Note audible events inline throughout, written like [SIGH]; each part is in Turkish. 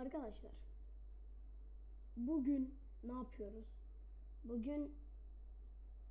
Arkadaşlar. Bugün ne yapıyoruz? Bugün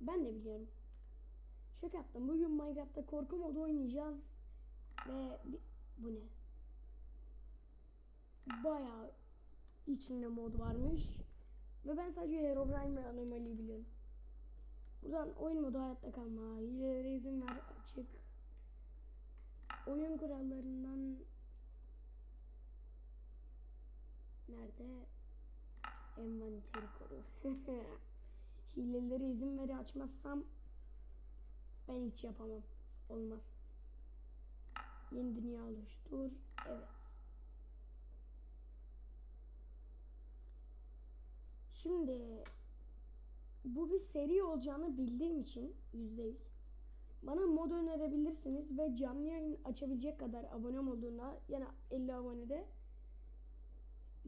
ben de biliyorum. Şaka yaptım. Bugün Minecraft'ta korku modu oynayacağız. Ve bu ne? Bayağı içinde mod varmış. Ve ben sadece Herobrine ve Anomali biliyorum. Buradan oyun modu hayatta kalma, hilelere izin ver açık. Oyun kurallarından nerede? Envanteri koru. [LAUGHS] Hilelere izin veri açmazsam ben hiç yapamam. Olmaz. Yeni dünya oluştur. Evet. Şimdi bu bir seri olacağını bildiğim için yüzde yüz bana mod önerebilirsiniz ve canlı yayın açabilecek kadar abonem olduğunda yani 50 abonede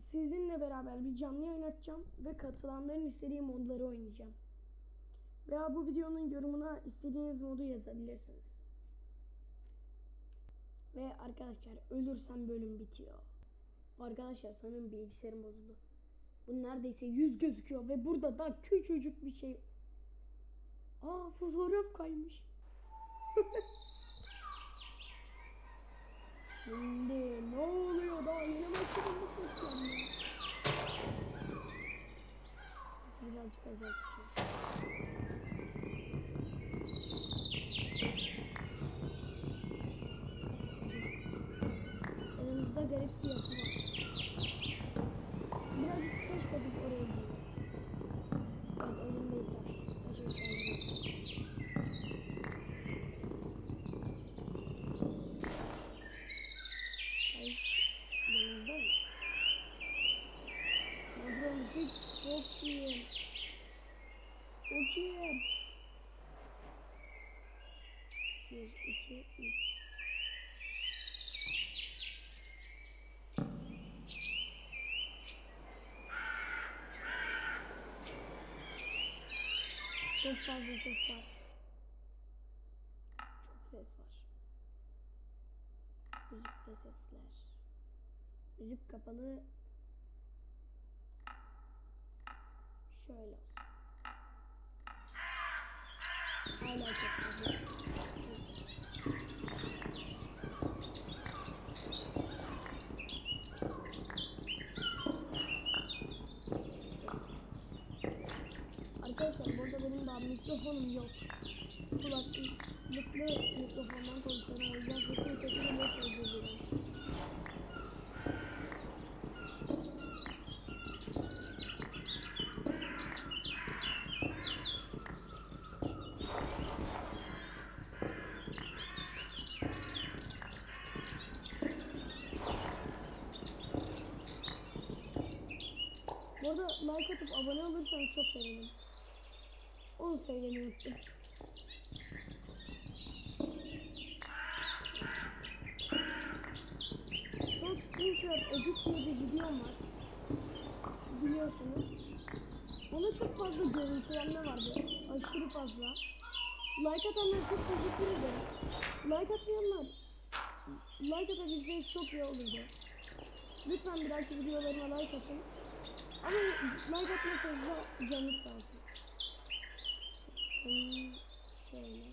sizinle beraber bir canlı yayın açacağım ve katılanların istediği modları oynayacağım. Veya bu videonun yorumuna istediğiniz modu yazabilirsiniz. Ve arkadaşlar ölürsem bölüm bitiyor. Arkadaşlar sanırım bilgisayarım bozuldu. Bu neredeyse yüz gözüküyor ve burada da küçücük bir şey. Aa fotoğraf kaymış. [LAUGHS] Şimdi ne oluyor daha yeni başladım bu seslenme. Birazcık azaltacağım. Elimizde garip bir yapı var. İyi. Bir, iki, üç. Çok fazla ses var. Çok ses var. Müzik ve sesler. Müzik kapalı. Şöyle olsun. Hala çok fazla. Arkadaşlar burada benim daha mikrofonum yok. Kulaklıklı mikrofondan konuşuyorum. O yüzden sesim kötü geliyorsa özür dilerim. Bu arada like atıp abone olursanız çok sevinirim. Onu söylemeyi. Son screenshot edit diye bir videom var. Biliyorsunuz. Ona çok fazla görüntülenme vardı. Aşırı fazla. Like atanlara çok teşekkür ederim. Like atmayanlar like atabilseniz çok iyi olurdu. Lütfen bir dahaki videolarıma like atın. Ama like atmasanız da canınız sağ olsun. Hmm, şöyle.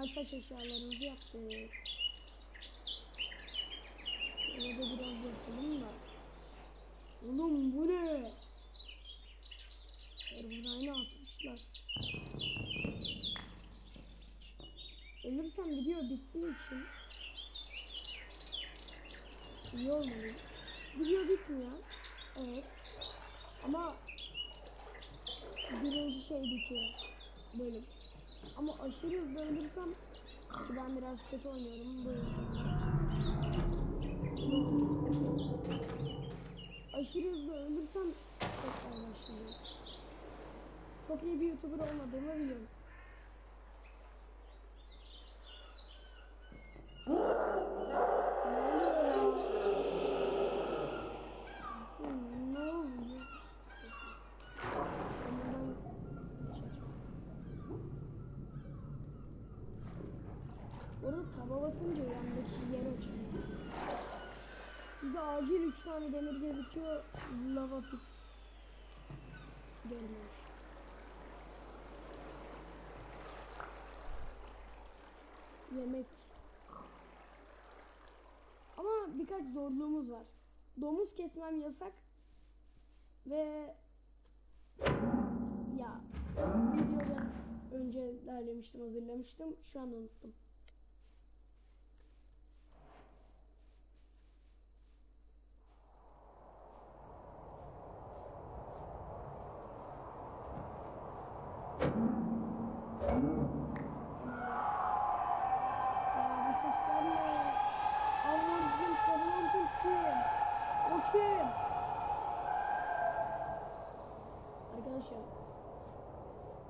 Saç eşyalarımızı yaptık. Şöyle de biraz yapalım da. Oğlum bu ne? Erbuğray'ını atmışlar. Ölürsem video bittiği için iyi olmalı. Video bitmiyor. Evet. Ama birinci şey bitiyor. Bölüm. Ama aşırı hızlı ölürsem Ki ben biraz kötü oynuyorum bu yüzden. Aşırı hızlı ölürsem tekrar başlayacağım. Çok iyi bir YouTuber olmadığımı biliyorum. Ne oluyor ya? Hmm, Ne oluyor? Ondan geçeceğim. Orada taba basınca yandaki yer açılıyor. Bize acil 3 tane demir gerekiyor. Lava pit. Gelmemiş. Yemek. Ama birkaç zorluğumuz var. Domuz kesmem yasak. Ve ya videoda önce derlemiştim, hazırlamıştım. Şu an unuttum.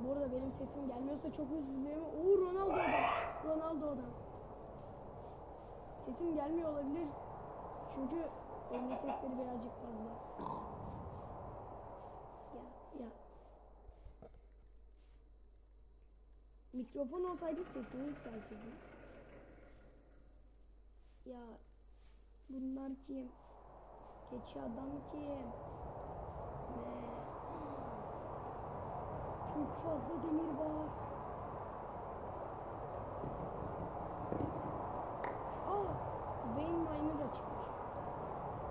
Bu arada benim sesim gelmiyorsa çok özür dilerim. Oo Ronaldo'da. Ronaldo'da. Sesim gelmiyor olabilir. Çünkü oyunun sesleri birazcık fazla. Ya ya. Mikrofon olsaydı sesini yükseltirdim. Ya bunlar kim? Keçi adam kim? Ve çok fazla demir var. Aa, Vein Miner açıkmış.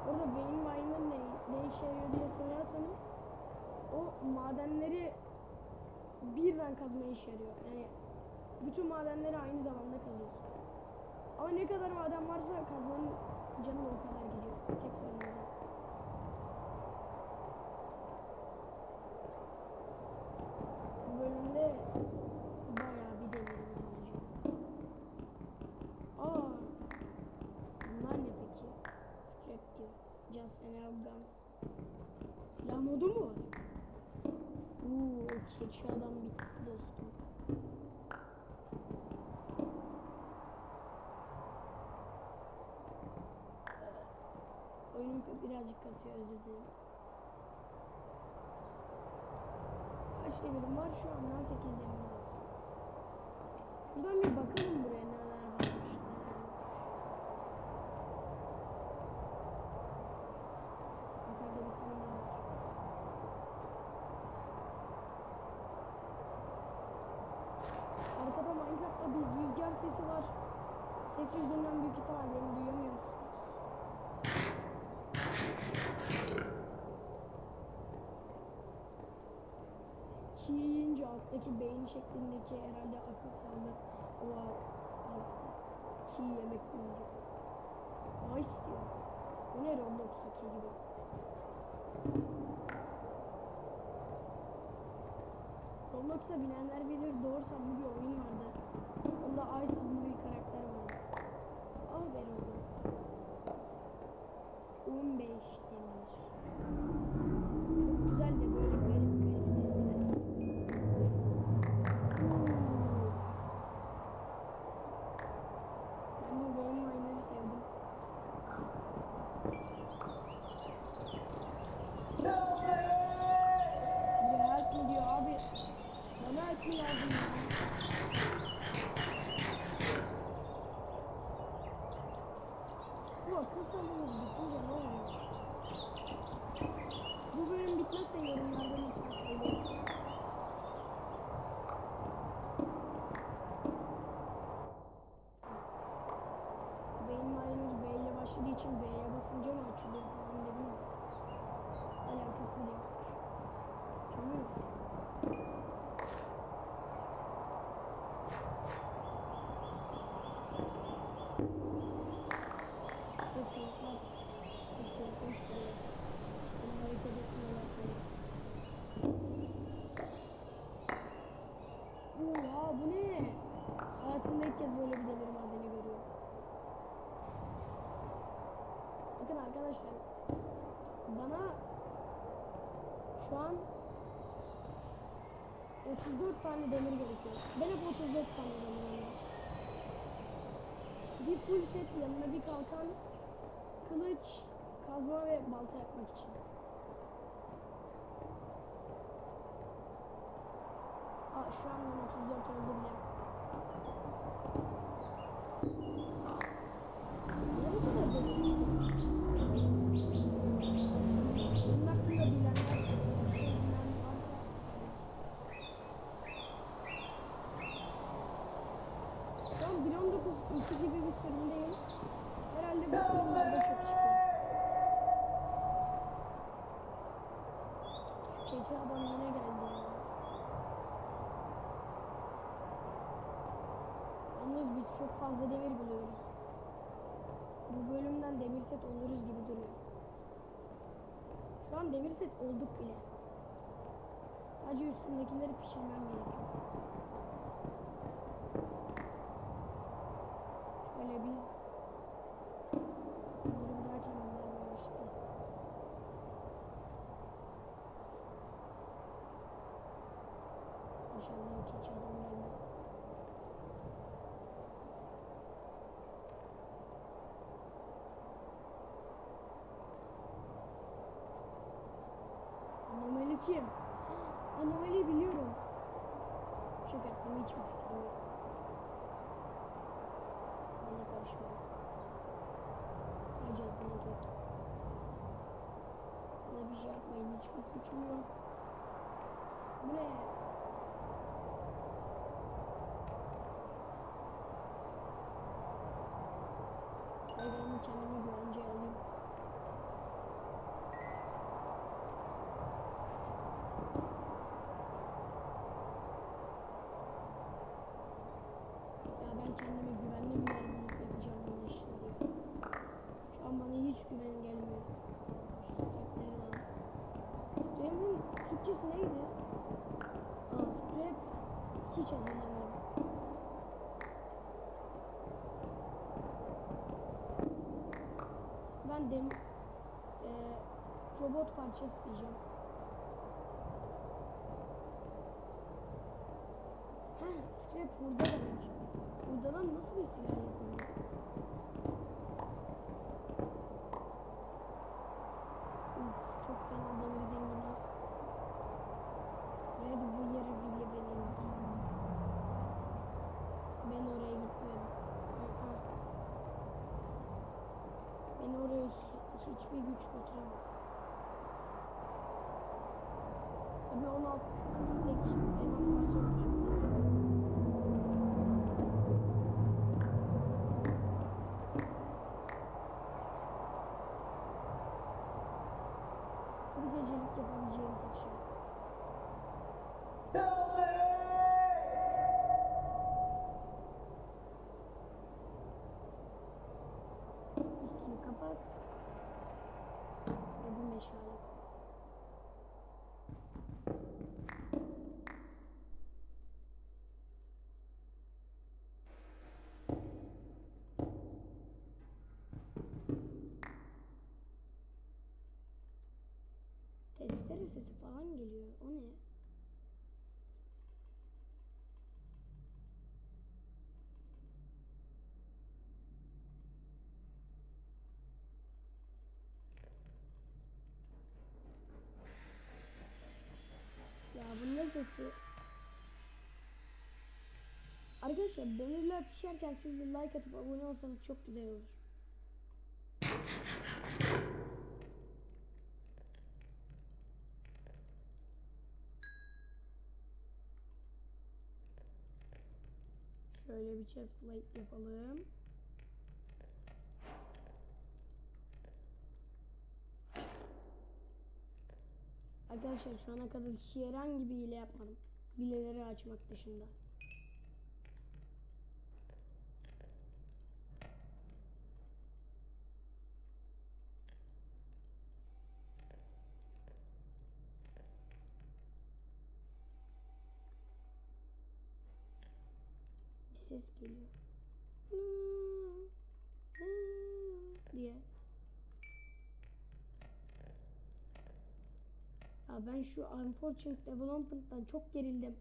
Orada Vein Miner ne, ne işe yarıyor diye sorarsanız o madenleri birden kazmaya işe yarıyor. Yani bütün madenleri aynı zamanda kazıyorsun. Ama ne kadar maden varsa kazmanın canı o kadar gidiyor. Tek sorun o. Bu bölümde bayağı bir demirimiz olacak. Aa, bunlar ne peki? Scrap diyor. Just an air guns. Silah modu mu var? Uuu, o keçi adam bitti dostum. Oyunum birazcık kasıyor özür dilerim. Kaç demirim var? Şu andan 8 demirim var. Şuradan bir bakalım buraya neler varmış, neler yokmuş. Yukarıda bir tane daha var. Arkada Minecraft'ta bir rüzgar sesi var. Ses yüzünden büyük ihtimal beni duyamıyorsunuz. Çiğ alttaki beyin şeklindeki herhalde akıl sağlığı o altta. Çiğ yemek yiyince. Nice diyor. Bu ne Roblox'taki gibi. Roblox'a bilenler bilir Doğru adlı bir oyun vardı. Onda Ice adlı bir karakter vardı. Al be Roblox. 15 demir. Çok güzel de böyle garip garip sesler. Ben bu Game Miner'ı sevdim. Bir help mi diyor abi? Bana help mi lazım ya? Bu akıl sağlığımız bitince ne oluyor? Bu bölüm bitmezse yorumlarda lütfen söyleyin. Beyin miner B ile başladığı için B'ye basınca mı açılıyor falan dedim ya. Alakası bile yokmuş. Kömür. Çok keyifler. Çok korkunç duruyor. Beni hareket etmiyorlar böyle. Oha bu ne? Hayatımda ilk kez böyle bir demir madeni görüyorum. Bakın arkadaşlar. Bana şu an 34 tane demir gerekiyor. Ben hep 34 tane demir alıyorum. Bir full set yanına bir kalkan, kılıç, kazma ve balta yapmak için. Aa şu an ben 34 oldu bile. Niye bu kadar basit çıktı? Bunun hakkında bilenler, bilen varsa Şu an 1.19 2 gibi bir sürümdeyim. Herhalde bu sürümlerde çok çıkıyor. Keçi adam geldi ya. Biz çok fazla demir buluyoruz. Bu bölümden demir oluruz gibi duruyor. Şu an demir set olduk bile. Sadece üstündekileri pişirmem gerekiyor. Şöyle biz bunları bırakayım onları böyle biz. İnşallah keçi adam gelmez. Anomali kim? Anomali biliyorum. Şaka yaptım hiçbir fikrim yok. Bana karışma. Sadece adını tut. Bana bir şey yapmayın hiçbir suçum yok. Bu ne? Hayır ben kendimi güvenceye alayım. Ya ben kendime güvenli bir yer bulup yapacağım bu işleri. Şu an bana hiç güven gelmiyor. Şu scrapleri al. Scrap'in Türkçesi neydi? Aa scrap hiç hazırlamıyorum. Ben dem e, robot parçası diyeceğim. Ha, scrap burada da var. Buradan nasıl bir silah Sir. Testere sesi falan geliyor. O ne? Ya bu ne sesi? Arkadaşlar demirler pişerken siz de like atıp abone olsanız çok güzel olur. Şöyle bir chest plate yapalım. Arkadaşlar şu ana kadar hiç herhangi bir hile yapmadım. Hileleri açmak dışında. Bir ses geliyor. Ben şu Unfortunate Development'tan çok gerildim.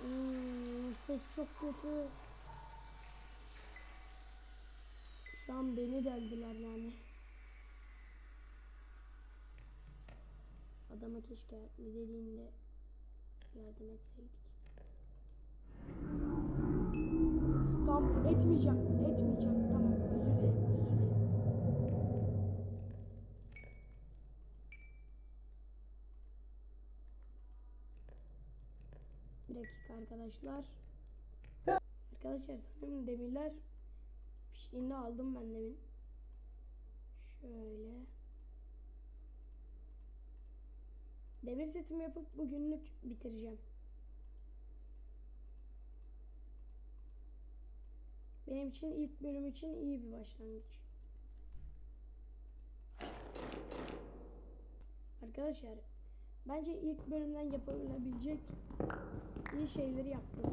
Hmm, ses çok kötü. Şu an beni deldiler yani. Adama keşke dediğinde yardım etseydik. Tamam. Etmeyeceğim. Arkadaşlar. Arkadaşlar sanırım demirler piştiğinde aldım ben demin. Şöyle. Demir setimi yapıp bugünlük bitireceğim. Benim için ilk bölüm için iyi bir başlangıç. Arkadaşlar bence ilk bölümden yapılabilecek iyi şeyleri yaptım.